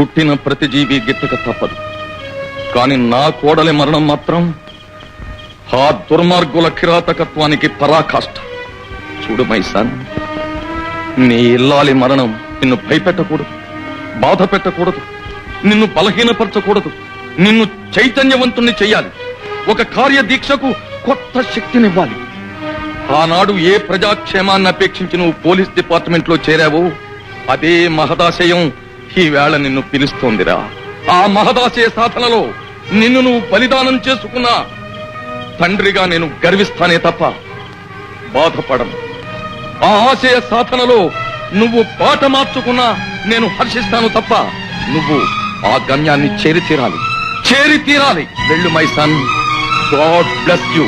పుట్టిన ప్రతి జీవి గిట్టక తప్పదు. కాని నా కోడలి మరణం మాత్రం ఆ దుర్మార్గుల కిరాతకత్వానికి పరాకాష్ట. చూడు మైసాన్ నీ ఇల్లాలి మరణం నిన్ను భయపెట్టకూడదు బాధ పెట్టకూడదు నిన్ను బలహీనపరచకూడదు నిన్ను చైతన్యవంతుణ్ణి చేయాలి ఒక కార్యదీక్షకు కొత్త శక్తినివ్వాలి. ఆనాడు ఏ ప్రజాక్షేమాన్ని అపేక్షించి నువ్వు పోలీస్ డిపార్ట్మెంట్లో చేరావో అదే మహదాశయం ఈవేళ నిన్ను పిలుస్తోందిరా. ఆ మహదాశయ సాధనలో నిన్ను నువ్వు బలిదానం చేసుకున్నా తండ్రిగా నేను గర్విస్తానే తప్ప బాధపడను. ఆ ఆశయ సాధనలో నువ్వు పాట మార్చుకున్నా నేను హర్షిస్తాను తప్ప నువ్వు ఆ గమ్యాన్ని చేరి తీరాలి చేరి తీరాలి వెళ్ళు my son. God bless you.